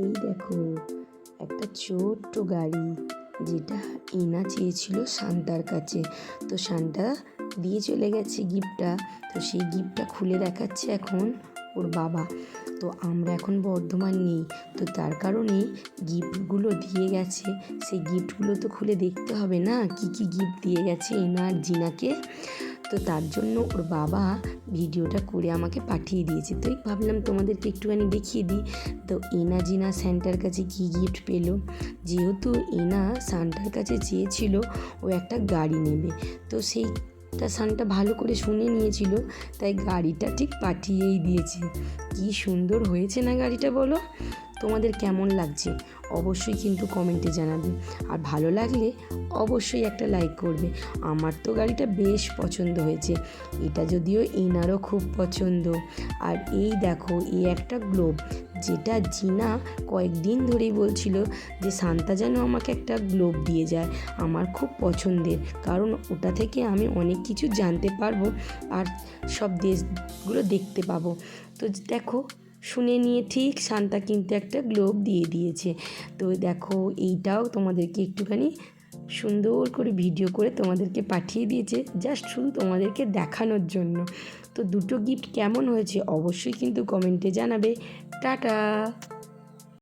এই দেখো, একটা ছোট্ট গাড়ি যেটা এনা চেয়েছিল শান্তার কাছে। তো শান্তা দিয়ে চলে গেছে গিফটটা। তো সেই গিফটটা খুলে দেখাচ্ছে এখন ওর বাবা। তো আমরা এখন বর্ধমান নেই। তো তার কারণে গিফটগুলো দিয়ে গেছে। সেই গিফটগুলো তো খুলে দেখতে হবে না? কি কি গিফট দিয়ে গেছে এনা আর জিনাকে? তো তার জন্য ওর বাবা ভিডিওটা করে আমাকে পাঠিয়ে দিয়েছে। তো ভাবলাম তোমাদেরকে একটুখানি দেখিয়ে দিই। তো এনা জিনা স্যান্টার কাছে কী গিফট পেল? যেহেতু এনা সান্টার কাছে চেয়েছিল ও একটা গাড়ি নেবে। তো সেই সেইটা সানটা ভালো করে শুনে নিয়েছিল, তাই গাড়িটা ঠিক পাঠিয়েই দিয়েছে। কি সুন্দর হয়েছে না গাড়িটা বলো? তোমাদের কেমন লাগছে অবশ্যই কিন্তু কমেন্টে জানাবে। আর ভালো লাগলে অবশ্যই একটা লাইক করবে। আমার তো গাড়িটা বেশ পছন্দ হয়েছে। এটা যদিও এনারও খুব পছন্দ। আর এই দেখো এই একটা গ্লোব যেটা জিনা কয়েকদিন ধরেই বলছিল যে শান্তা যেন আমাকে একটা গ্লোব দিয়ে যায়। আমার খুব পছন্দের। কারণ ওটা থেকে আমি অনেক কিছু জানতে পারব আর সব দেশগুলো দেখতে পাবো। তো দেখো শুনে নিয়ে ঠিক শান্তা কিন্তু একটা গ্লোব দিয়ে দিয়েছে। তো দেখো, এইটাও তোমাদেরকে একটুখানি সুন্দর করে ভিডিও করে তোমাদেরকে পাঠিয়ে দিয়েছে জাস্ট শুধু তোমাদেরকে দেখানোর জন্য। তো দুটো গিফট কেমন হয়েছে অবশ্যই কিন্তু কমেন্টে জানাবে। টাটা!